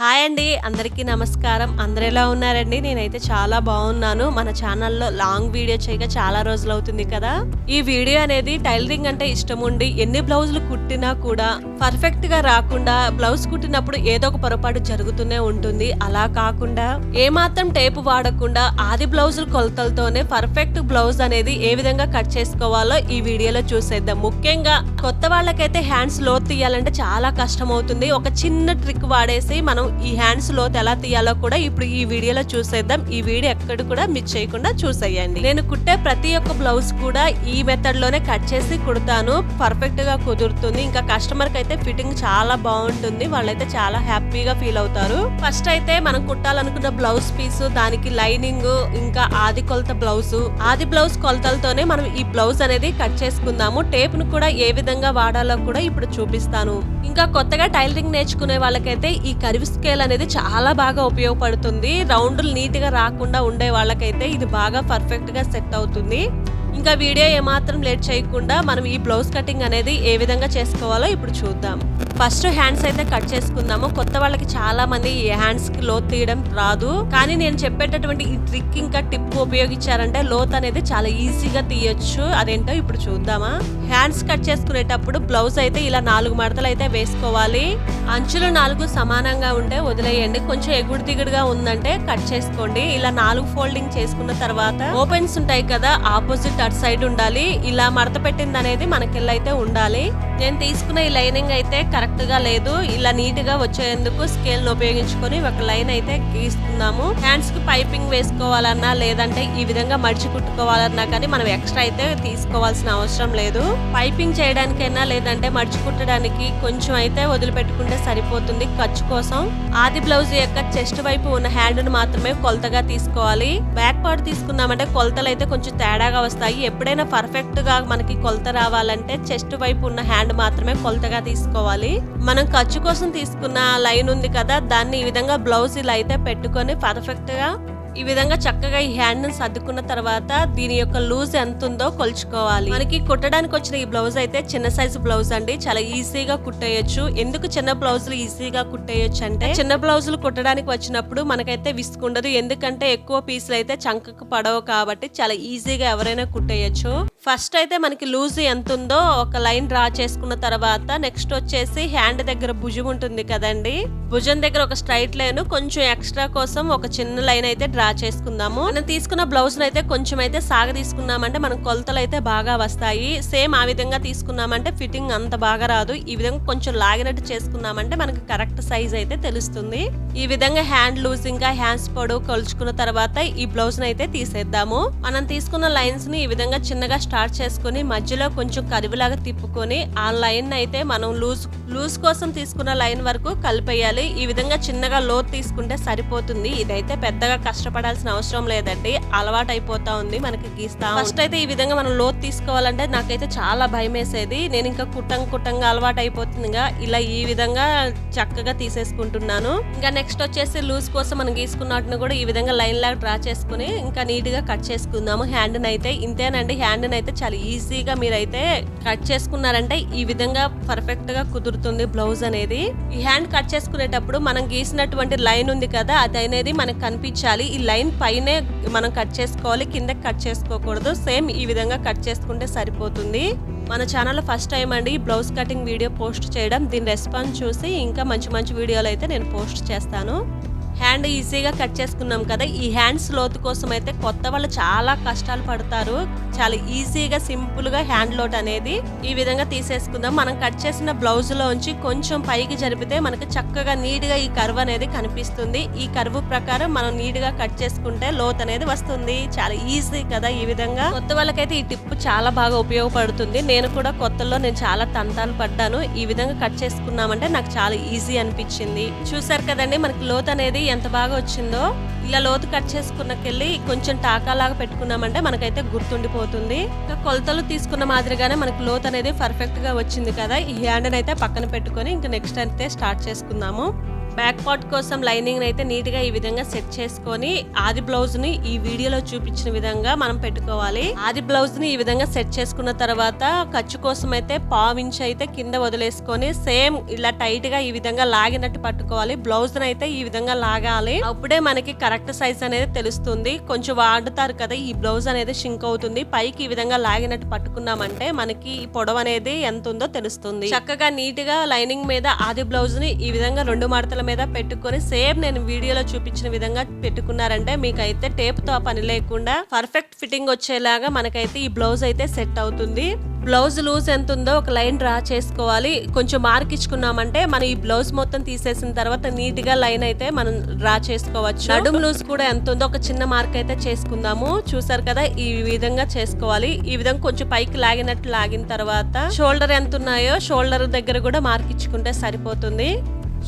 Hi అండి అందరికీ నమస్కారం. అందరు ఎలా ఉన్నారండి? నేనైతే చాలా బాగున్నాను. మన ఛానల్లో లాంగ్ వీడియో చేయక చాలా రోజులు అవుతుంది కదా? ఈ వీడియో అనేది టైలరింగ్ అంటే ఇష్టం ఉండి ఎన్ని బ్లౌజులు కుట్టినా కూడా పర్ఫెక్ట్గా రాకుండా బ్లౌజ్ కుట్టినప్పుడు ఏదో ఒక పొరపాటు జరుగుతూనే ఉంటుంది. అలా కాకుండా ఏమాత్రం టేపు వాడకుండా ఆది బ్లౌజుల కొలతలతోనే పర్ఫెక్ట్ బ్లౌజ్ అనేది ఏ విధంగా కట్ చేసుకోవాలో ఈ వీడియోలో చూసేద్దాం. ముఖ్యంగా కొత్త వాళ్ళకైతే హ్యాండ్స్లో తీయాలంటే చాలా కష్టం అవుతుంది ఒక చిన్న ట్రిక్ వాడేసి మనం ఈ హ్యాండ్స్ లోత్ ఎలా తీయాలో కూడా ఇప్పుడు ఈ వీడియోలో చూసేద్దాం. ఈ వీడియో ఎక్కడ కూడా మిస్ చేయకుండా చూసేయండి. నేను కుట్టే ప్రతి ఒక్క బ్లౌజ్ కూడా ఈ మెథడ్లోనే కట్ చేసి కుడతాను. పర్ఫెక్ట్గా కుదురుతుంది. ఇంకా కస్టమర్కి అయితే ఫిట్టింగ్ చాలా బాగుంటుంది. వాళ్ళైతే చాలా హ్యాపీగా ఫీల్ అవుతారు. ఫస్ట్ అయితే మనం కుట్టాలనుకున్న బ్లౌజ్ పీస్ దానికి లైనింగ్ ఇంకా ఆది కొలత బ్లౌజ్ ఆది బ్లౌజ్ కొలతలతోనే మనం ఈ బ్లౌజ్ అనేది కట్ చేసుకుందాము. టేప్ను కూడా ఏ విధంగా వాడాలో కూడా ఇప్పుడు చూపిస్తాను. ఇంకా కొత్తగా టైలరింగ్ నేర్చుకునే వాళ్ళకైతే ఈ కరివిస్ స్కేల్ అనేది చాలా బాగా ఉపయోగపడుతుంది. రౌండ్లు నీట్గా రాకుండా ఉండే వాళ్ళకైతే ఇది బాగా పర్ఫెక్ట్గా సెట్ అవుతుంది. ఇంకా వీడియో ఏమాత్రం లేట్ చేయకుండా మనం ఈ బ్లౌజ్ కటింగ్ అనేది ఏ విధంగా చేసుకోవాలో ఇప్పుడు చూద్దాం. ఫస్ట్ హ్యాండ్స్ అయితే కట్ చేసుకుందాము. కొత్త వాళ్ళకి చాలా మంది ఈ హ్యాండ్స్కి లోత్ తీయడం రాదు. కానీ నేను చెప్పేటటువంటి ఈ ట్రిక్ ఇంకా టిప్ ఉపయోగించారంటే లోత్ అనేది చాలా ఈజీగా తీయొచ్చు. అదేంటో ఇప్పుడు చూద్దామా. హ్యాండ్స్ కట్ చేసుకునేటప్పుడు బ్లౌజ్ అయితే ఇలా నాలుగు మడతలు అయితే వేసుకోవాలి. అంచులు నాలుగు సమానంగా ఉంటే వదిలేయండి. కొంచెం ఎగుడు దిగుడుగా ఉందంటే కట్ చేసుకోండి. ఇలా నాలుగు ఫోల్డింగ్ చేసుకున్న తర్వాత ఓపెన్స్ ఉంటాయి కదా ఆపోజిట్ అటు సైడ్ ఉండాలి. ఇలా మడత పెట్టింది అనేది మనకెళ్ళైతే అయితే ఉండాలి. నేను తీసుకున్న ఈ లైనింగ్ అయితే కరెక్ట్గా లేదు. ఇలా నీట్గా వచ్చేందుకు స్కేల్ను ఉపయోగించుకొని ఒక లైన్ అయితే గీస్తున్నాము. హ్యాండ్స్కి పైపింగ్ వేసుకోవాలన్నా లేదంటే ఈ విధంగా మడిచి కుట్టుకోవాలన్నా కానీ మనం ఎక్స్ట్రా అయితే తీసుకోవాల్సిన అవసరం లేదు. పైపింగ్ చేయడానికైనా లేదంటే మడిచి కుట్టడానికి కొంచెం అయితే వదిలిపెట్టుకుంటే సరిపోతుంది ఖర్చు కోసం. ఆది బ్లౌజ్ యొక్క చెస్ట్ వైపు ఉన్న హ్యాండ్ను మాత్రమే కొలతగా తీసుకోవాలి. బ్యాక్ పార్ట్ తీసుకున్నామంటే కొలతలు అయితే కొంచెం తేడాగా వస్తాయి. ఎప్పుడైనా పర్ఫెక్ట్గా మనకి కొలత రావాలంటే చెస్ట్ వైపు ఉన్న హ్యాండ్ మాత్రమే కొలతగా తీసుకోవాలి. మనం ఖర్చు కోసం తీసుకున్న లైన్ ఉంది కదా దాన్ని ఈ విధంగా బ్లౌజ్ ఇలా అయితే పెట్టుకొని పర్ఫెక్ట్గా ఈ విధంగా చక్కగా ఈ హ్యాండ్ని సర్దుకున్న తర్వాత దీని యొక్క లూజ్ ఎంత ఉందో కొలుచుకోవాలి. మనకి కుట్టడానికి వచ్చిన ఈ బ్లౌజ్ అయితే చిన్న సైజు బ్లౌజ్ అండి. చాలా ఈజీగా కుట్టేయచ్చు. ఎందుకు చిన్న బ్లౌజులు ఈజీగా కుట్టేయచ్చు అంటే చిన్న బ్లౌజులు కుట్టడానికి వచ్చినప్పుడు మనకైతే విసుకుండదు ఎందుకంటే ఎక్కువ పీసులు అయితే చంకకు పడవు కాబట్టి చాలా ఈజీగా ఎవరైనా కుట్టేయచ్చు. ఫస్ట్ అయితే మనకి లూజ్ ఎంత ఉందో ఒక లైన్ డ్రా చేసుకున్న తర్వాత నెక్స్ట్ వచ్చేసి హ్యాండ్ దగ్గర భుజం ఉంటుంది కదండి. భుజం దగ్గర ఒక స్ట్రైట్ లైన్ కొంచెం ఎక్స్ట్రా కోసం ఒక చిన్న లైన్ అయితే డ్రా చేసుకుందాము. మనం తీసుకున్న బ్లౌజ్ అయితే కొంచెం అయితే సాగ తీసుకున్నామంటే మనం కొలతలు అయితే బాగా వస్తాయి. సేమ్ ఆ విధంగా తీసుకున్నామంటే ఫిట్టింగ్ అంత బాగా రాదు. ఈ విధంగా కొంచెం లాగినట్టు చేసుకున్నామంటే మనకు కరెక్ట్ సైజ్ అయితే తెలుస్తుంది. ఈ విధంగా హ్యాండ్ లూజ్ ఇంకా హ్యాండ్స్ పొడవు కొలుచుకున్న తర్వాత ఈ బ్లౌజ్ అయితే తీసేద్దాము. మనం తీసుకున్న లైన్స్ని ఈ విధంగా చిన్నగా స్టార్ట్ చేసుకుని మధ్యలో కొంచెం కరువులాగా తిప్పుకొని ఆ లైన్ అయితే మనం లూజ్ లూజ్ కోసం తీసుకున్న లైన్ వరకు కలిపేయాలి. ఈ విధంగా చిన్నగా లోత్ తీసుకుంటే సరిపోతుంది. ఇదైతే పెద్దగా కష్టం కష్టపడాల్సిన అవసరం లేదండి. అలవాటు అయిపోతా ఉంది మనకి గీస్తా ఫస్ట్ అయితే ఈ విధంగా మనం లోతు తీసుకోవాలంటే నాకైతే చాలా భయం వేసేది నేను ఇంకా కుట్టం కుట్టంగా అలవాటు అయిపోతుందిగా. ఇలా ఈ విధంగా చక్కగా తీసేసుకుంటున్నాను. ఇంకా నెక్స్ట్ వచ్చేసి లూజ్ కోసం మనం గీసుకున్నట్టును కూడా ఈ విధంగా లైన్ లాగా డ్రా చేసుకుని ఇంకా నీట్గా కట్ చేసుకుందాము హ్యాండ్ అయితే ఇంతేనండి. హ్యాండ్ అయితే చాలా ఈజీగా మీరైతే కట్ చేసుకున్నారంటే ఈ విధంగా పర్ఫెక్ట్గా కుదురుతుంది బ్లౌజ్ అనేది. ఈ హ్యాండ్ కట్ చేసుకునేటప్పుడు మనం గీసినటువంటి లైన్ ఉంది కదా అది అనేది మనకు కనిపించాలి. లైన్ పైనే మనం కట్ చేసుకోవాలి కింద కట్ చేసుకోకూడదు. సేమ్ ఈ విధంగా కట్ చేసుకుంటే సరిపోతుంది. మన ఛానల్లో ఫస్ట్ టైం అండి బ్లౌజ్ కటింగ్ వీడియో పోస్ట్ చేయడం. దీని రెస్పాన్స్ చూసి ఇంకా మంచి మంచి వీడియోలు అయితే నేను పోస్ట్ చేస్తాను. హ్యాండ్ ఈజీగా కట్ చేసుకున్నాం కదా ఈ హ్యాండ్స్ లోతు కోసం అయితే కొత్త వాళ్ళు చాలా కష్టాలు పడతారు. చాలా ఈజీగా సింపుల్గా హ్యాండ్ లోట్ అనేది ఈ విధంగా తీసేసుకుందాం. మనం కట్ చేసిన బ్లౌజ్ లోంచి కొంచెం పైకి జరిపితే మనకి చక్కగా నీట్గా ఈ కర్వ్ అనేది కనిపిస్తుంది. ఈ కర్వ్ ప్రకారం మనం నీట్గా కట్ చేసుకుంటే లోత్ అనేది వస్తుంది. చాలా ఈజీ కదా ఈ విధంగా. కొత్త వాళ్ళకైతే ఈ టిప్ చాలా బాగా ఉపయోగపడుతుంది. నేను కూడా కొత్తలో నేను చాలా తంతాలు పడ్డాను. ఈ విధంగా కట్ చేసుకున్నామంటే నాకు చాలా ఈజీ అనిపించింది. చూసారు కదండి మనకి లోత్ అనేది ఎంత బాగా వచ్చిందో ఇలా లోతు కట్ చేసుకున్నకెళ్ళి కొంచెం టాకాలాగా పెట్టుకున్నామంటే మనకైతే గుర్తుండిపోతుంది. ఇంకా కొలతలు తీసుకున్న మాదిరిగానే మనకు లోతు అనేది పర్ఫెక్ట్గా వచ్చింది కదా. ఈ హ్యాండ్ అయితే పక్కన పెట్టుకొని ఇంకా నెక్స్ట్ అయితే స్టార్ట్ చేసుకుందాము. బ్యాక్ పార్ట్ కోసం లైనింగ్ అయితే నీట్గా ఈ విధంగా సెట్ చేసుకొని ఆది బ్లౌజ్ని ఈ వీడియోలో చూపించిన విధంగా మనం పెట్టుకోవాలి. ఆది బ్లౌజ్ని ఈ విధంగా సెట్ చేసుకున్న తర్వాత ఖర్చు కోసం అయితే పావించి అయితే కింద వదిలేసుకొని సేమ్ ఇలా టైట్గా ఈ విధంగా లాగినట్టు పట్టుకోవాలి. బ్లౌజ్ అయితే ఈ విధంగా లాగాలి. అప్పుడే మనకి కరెక్ట్ సైజ్ అనేది తెలుస్తుంది. కొంచెం వాడుతారు కదా ఈ బ్లౌజ్ అనేది షింక్ అవుతుంది. పైకి ఈ విధంగా లాగినట్టు పట్టుకున్నామంటే మనకి ఈ పొడవు అనేది ఎంత ఉందో తెలుస్తుంది. చక్కగా నీట్గా లైనింగ్ మీద ఆది బ్లౌజ్ని ఈ విధంగా రెండు మడతల మీద పెట్టుకొని సేమ్ నేను వీడియోలో చూపించిన విధంగా పెట్టుకున్నారంటే మీకైతే టేప్తో ఆ పని లేకుండా పర్ఫెక్ట్ ఫిట్టింగ్ వచ్చేలాగా మనకైతే ఈ బ్లౌజ్ అయితే సెట్ అవుతుంది. బ్లౌజ్ లూజ్ ఎంత ఉందో ఒక లైన్ డ్రా చేసుకోవాలి. కొంచెం మార్క్ ఇచ్చుకున్నామంటే మనం ఈ బ్లౌజ్ మొత్తం తీసేసిన తర్వాత నీట్గా లైన్ అయితే మనం డ్రా చేసుకోవచ్చు. నడుం లూజ్ కూడా ఎంత ఉందో ఒక చిన్న మార్క్ అయితే చేసుకుందాము. చూసారు కదా ఈ విధంగా చేసుకోవాలి. ఈ విధంగా కొంచెం పైకి లాగినట్టు లాగిన తర్వాత షోల్డర్ ఎంత ఉన్నాయో షోల్డర్ దగ్గర కూడా మార్క్ ఇచ్చుకుంటే సరిపోతుంది.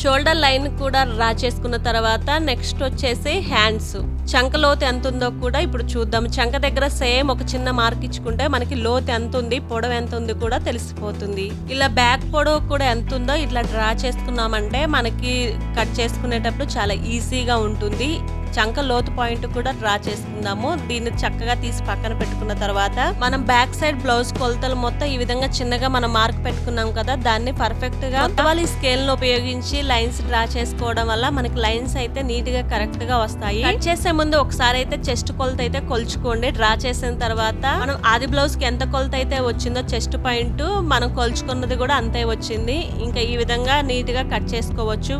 షోల్డర్ లైన్ కూడా డ్రా చేసుకున్న తర్వాత నెక్స్ట్ వచ్చేసి హ్యాండ్స్. చంక లోతు ఎంత ఉందో కూడా ఇప్పుడు చూద్దాం. చంక దగ్గర సేమ్ ఒక చిన్న మార్క్ ఇచ్చుకుంటే మనకి లోతు ఎంత ఉంది పొడవు ఎంత ఉంది కూడా తెలిసిపోతుంది. ఇలా బ్యాక్ పొడవు కూడా ఎంత ఉందో ఇట్లా డ్రా చేసుకున్నామంటే మనకి కట్ చేసుకునేటప్పుడు చాలా ఈజీగా ఉంటుంది. చంక లోతు పాయింట్ కూడా డ్రా చేసుకుందాము. దీన్ని చక్కగా తీసి పక్కన పెట్టుకున్న తర్వాత మనం బ్యాక్ సైడ్ బ్లౌజ్ కొలతలు మొత్తం ఈ విధంగా చిన్నగా మనం మార్క్ పెట్టుకున్నాం కదా దాన్ని పర్ఫెక్ట్గా వాళ్ళ స్కేల్ను ఉపయోగించి లైన్స్ డ్రా చేసుకోవడం వల్ల మనకి లైన్స్ అయితే నీట్గా కరెక్ట్గా వస్తాయి. కట్ చేసే ముందు ఒకసారి అయితే చెస్ట్ కొలత అయితే కొలుచుకోండి. డ్రా చేసిన తర్వాత మనం ఆది బ్లౌజ్కి ఎంత కొలత అయితే వచ్చిందో చెస్ట్ పాయింట్ మనం కొలుచుకున్నది కూడా అంతే వచ్చింది. ఇంకా ఈ విధంగా నీట్గా కట్ చేసుకోవచ్చు.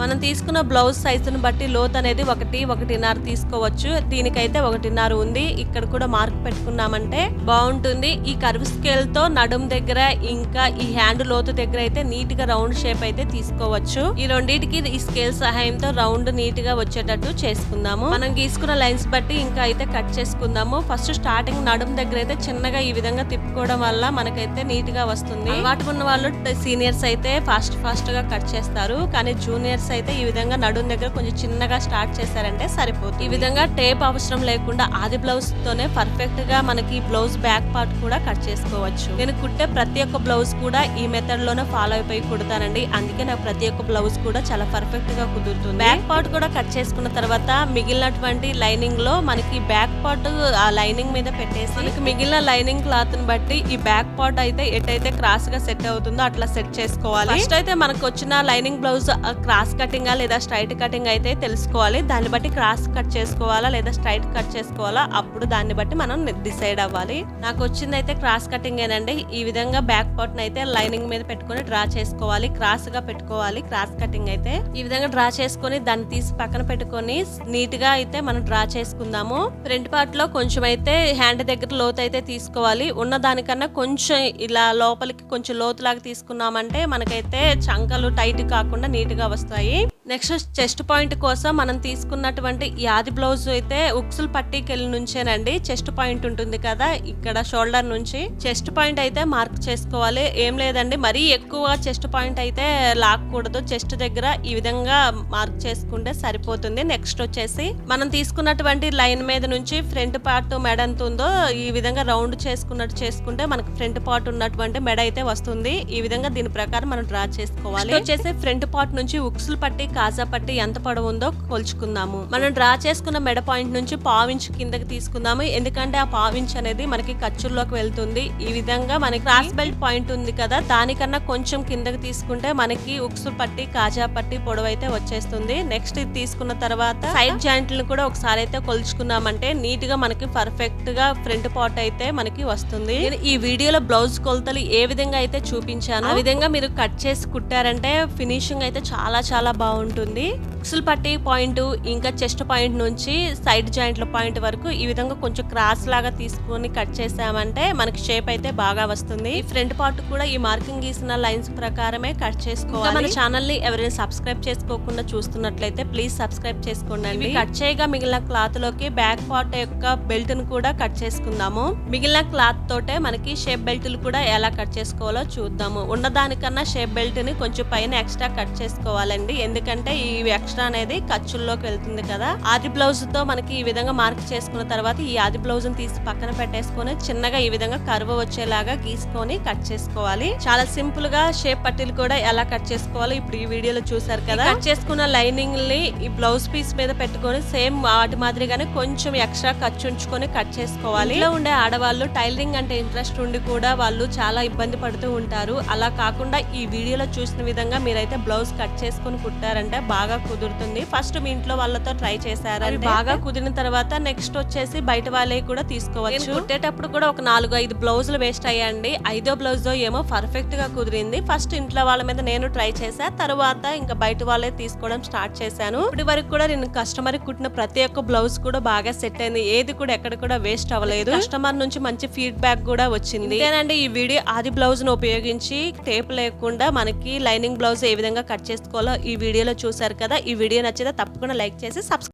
మనం తీసుకున్న బ్లౌజ్ సైజును బట్టి లోత్ అనేది ఒకటి ఒకటిన్నర తీసుకోవచ్చు. దీనికైతే ఒకటిన్నర ఉంది. ఇక్కడ కూడా మార్క్ పెట్టుకున్నామంటే బాగుంటుంది. ఈ కర్వ్ స్కేల్తో నడుం దగ్గర ఇంకా ఈ హ్యాండ్ లోతు దగ్గర అయితే నీట్గా రౌండ్ షేప్ అయితే తీసుకోవచ్చు. ఈ రెండింటికి ఈ స్కేల్ సహాయంతో రౌండ్ నీట్గా వచ్చేటట్టు చేసుకుందాము. మనం గీసుకున్న లైన్స్ బట్టి ఇంకా అయితే కట్ చేసుకుందాము. ఫస్ట్ స్టార్టింగ్ నడుం దగ్గర అయితే చిన్నగా ఈ విధంగా తిప్పుకోవడం వల్ల మనకైతే నీట్గా వస్తుంది. వాటి ఉన్న వాళ్ళు సీనియర్స్ అయితే ఫాస్ట్ ఫాస్ట్గా కట్ చేస్తారు. కానీ జూనియర్స్ అయితే ఈ విధంగా నడుం దగ్గర కొంచెం చిన్నగా స్టార్ట్ చేశారంటే సరిపోతుంది. ఈ విధంగా టేప్ అవసరం లేకుండా ఆది బ్లౌజ్ తోనే పర్ఫెక్ట్గా మనకి బ్లౌజ్ బ్యాక్ పార్ట్ కూడా కట్ చేసుకోవచ్చు. నేను కుట్టే ప్రతి ఒక్క బ్లౌజ్ కూడా ఈ మెథడ్లోనే ఫాలో అయిపోయి కుడతానండి. అందుకే నాకు ప్రతి ఒక్క బ్లౌజ్ కూడా చాలా పర్ఫెక్ట్గా కుదురుతుంది. బ్యాక్ పార్ట్ కూడా కట్ చేసుకున్న తర్వాత మిగిలినటువంటి లైనింగ్లో మనకి బ్యాక్ పార్ట్ ఆ లైనింగ్ మీద పెట్టేసి మనకి మిగిలిన లైనింగ్ క్లాత్ని బట్టి ఈ బ్యాక్ పార్ట్ అయితే ఎటైతే క్రాస్గా సెట్ అవుతుందో అట్లా సెట్ చేసుకోవాలి. ఫస్ట్ అయితే మనకు వచ్చిన లైనింగ్ బ్లౌజ్ క్రాస్ కటింగ్ లేదా స్ట్రైట్ కటింగ్ అయితే తెలుసుకోవాలి. దాన్ని బట్టి క్రాస్ కట్ చేసుకోవాలా లేదా స్ట్రైట్ కట్ చేసుకోవాలా? అప్పుడు దాన్ని బట్టి మనం డిసైడ్ అవ్వాలి. నాకు వచ్చింది అయితే క్రాస్ కటింగ్ ఏనండి. ఈ విధంగా బ్యాక్ పార్ట్ అయితే లైనింగ్ మీద పెట్టుకొని డ్రా చేసుకోవాలి. క్రాస్గా పెట్టుకోవాలి. క్రాస్ కటింగ్ అయితే ఈ విధంగా డ్రా చేసుకొని దాన్ని తీసి పక్కన పెట్టుకొని నీట్గా అయితే మనం డ్రా చేసుకుందాము. ఫ్రంట్ పార్ట్లో కొంచెం అయితే హ్యాండ్ దగ్గర లోతు అయితే తీసుకోవాలి. ఉన్న దానికన్నా కొంచెం ఇలా లోపలికి కొంచెం లోతు లాగా తీసుకున్నామంటే మనకైతే చంకలు టైట్ కాకుండా నీట్గా వస్తాయి. నెక్స్ట్ చెస్ట్ పాయింట్ కోసం మనం తీసుకున్నటువంటి యాది బ్లౌజ్ అయితే ఉక్సులు పట్టీకెళ్ళి నుంచేనండి. చెస్ట్ పాయింట్ ఉంటుంది కదా ఇక్కడ షోల్డర్ నుంచి. చెస్ట్ పాయింట్ అయితే మార్క్ చేసుకోవాలి. ఏం లేదండి మరీ ఎక్కువ చెస్ట్ పాయింట్ అయితే లాక్కూడదు. చెస్ట్ దగ్గర ఈ విధంగా మార్క్ చేసుకుంటే సరిపోతుంది. నెక్స్ట్ వచ్చేసి మనం తీసుకున్నటువంటి లైన్ మీద నుంచి ఫ్రంట్ పార్ట్ మెడ ఎంత ఉందో ఈ విధంగా రౌండ్ చేసుకున్నట్టు చేసుకుంటే మనకి ఫ్రంట్ పార్ట్ ఉన్నటువంటి మెడ అయితే వస్తుంది. ఈ విధంగా దీని ప్రకారం మనం డ్రా చేసుకోవాలి. వచ్చేసి ఫ్రంట్ పార్ట్ నుంచి ఉక్సులు పట్టి కాజా పట్టి ఎంత పొడవు ఉందో కొలుచుకుందాము. మనం డ్రా చేసుకున్న మెడ పాయింట్ నుంచి పావించ్ కిందకి తీసుకుందాము. ఎందుకంటే ఆ పావించ్ అనేది మనకి ఖర్చుల్లోకి వెళ్తుంది. ఈ విధంగా మనకి క్రాస్ బెల్ట్ పాయింట్ ఉంది కదా దానికన్నా కొంచెం కిందకి తీసుకుంటే మనకి ఉక్స్ పట్టి కాజా పట్టి పొడవు అయితే వచ్చేస్తుంది. నెక్స్ట్ ఇది తీసుకున్న తర్వాత సైడ్ జాయింట్లను కూడా ఒకసారి అయితే కొలుచుకున్నామంటే నీట్గా మనకి పర్ఫెక్ట్గా ఫ్రంట్ పార్ట్ అయితే మనకి వస్తుంది. ఈ వీడియోలో బ్లౌజ్ కొలతలు ఏ విధంగా అయితే చూపించాను ఆ విధంగా మీరు కట్ చేసి కుట్టారంటే ఫినిషింగ్ అయితే చాలా చాలా చాలా బాగుంటుంది. ఉక్సులు పట్టి పాయింట్ ఇంకా చెస్ట్ పాయింట్ నుంచి సైడ్ జాయింట్ల పాయింట్ వరకు ఈ విధంగా కొంచెం క్రాస్ లాగా తీసుకొని కట్ చేసామంటే మనకి షేప్ అయితే బాగా వస్తుంది. ఫ్రంట్ పార్ట్ కూడా ఈ మార్కింగ్ గీసిన లైన్స్ ప్రకారమే కట్ చేసుకోవాలి. మన ఛానల్ని ఎవరైనా సబ్స్క్రైబ్ చేసుకోకుండా చూస్తున్నట్లయితే ప్లీజ్ సబ్స్క్రైబ్ చేసుకోండి కట్ చేయగా మిగిలిన క్లాత్లోకి బ్యాక్ పార్ట్ యొక్క బెల్ట్ను కూడా కట్ చేసుకుందాము. మిగిలిన క్లాత్ తోటే మనకి షేప్ బెల్ట్లు కూడా ఎలా కట్ చేసుకోవాలో చూద్దాము. ఉన్నదానికన్నా షేప్ బెల్ట్ని కొంచెం పైన ఎక్స్ట్రా కట్ చేసుకోవాలండి. ఎందుకంటే ఈ ఎక్స్ట్రా ఎక్స్ట్రా అనేది ఖర్చుల్లోకి వెళ్తుంది కదా. ఆది బ్లౌజ్తో మనకి ఈ విధంగా మార్క్ చేసుకున్న తర్వాత ఈ ఆది బ్లౌజ్ తీసి పక్కన పెట్టేసుకొని చిన్నగా ఈ విధంగా కరువు వచ్చేలాగా గీసుకొని కట్ చేసుకోవాలి. చాలా సింపుల్గా షేప్ పట్టీలు కూడా ఎలా కట్ చేసుకోవాలో ఇప్పుడు ఈ వీడియోలో చూసారు కదా. కట్ చేసుకున్న లైనింగ్ని ఈ బ్లౌజ్ పీస్ మీద పెట్టుకొని సేమ్ వాటి మాదిరిగానే కొంచెం ఎక్స్ట్రా ఖర్చు ఉంచుకొని కట్ చేసుకోవాలి. ఇలా ఉండే ఆడవాళ్ళు టైలరింగ్ అంటే ఇంట్రెస్ట్ ఉండి కూడా వాళ్ళు చాలా ఇబ్బంది పడుతూ ఉంటారు. అలా కాకుండా ఈ వీడియోలో చూసిన విధంగా మీరైతే బ్లౌజ్ కట్ చేసుకొని కుట్టారంటే బాగా కుదురు. కుదురుతుంది. ఫస్ట్ మీ ఇంట్లో వాళ్ళతో ట్రై చేశారంటే బాగా కుదిరిన తర్వాత నెక్స్ట్ వచ్చేసి బయట వాళ్ళే కూడా తీసుకోవచ్చు. కుట్టేటప్పుడు కూడా ఒక నాలుగు ఐదు బ్లౌజులు వేస్ట్ అయ్యండి ఐదో బ్లౌజ్ ఏమో పర్ఫెక్ట్గా కుదిరింది. ఫస్ట్ ఇంట్లో వాళ్ళ మీద నేను ట్రై చేశా. తర్వాత ఇంకా బయట వాళ్ళే తీసుకోవడం స్టార్ట్ చేశాను. ఇప్పటి వరకు కూడా నేను కస్టమర్ కుట్టిన ప్రతి ఒక్క బ్లౌజ్ కూడా బాగా సెట్ అయింది. ఏది కూడా ఎక్కడ కూడా వేస్ట్ అవ్వలేదు. కస్టమర్ నుంచి మంచి ఫీడ్బ్యాక్ కూడా వచ్చింది. ఇదేనండి ఈ వీడియో. ఆది బ్లౌజ్ను ఉపయోగించి టేప్ లేకుండా మనకి లైనింగ్ బ్లౌజ్ ఏ విధంగా కట్ చేసుకోవాలో ఈ వీడియోలో చూసారు కదా. ఈ వీడియో నచ్చితే తప్పకుండా లైక్ చేసి సబ్స్క్రైబ్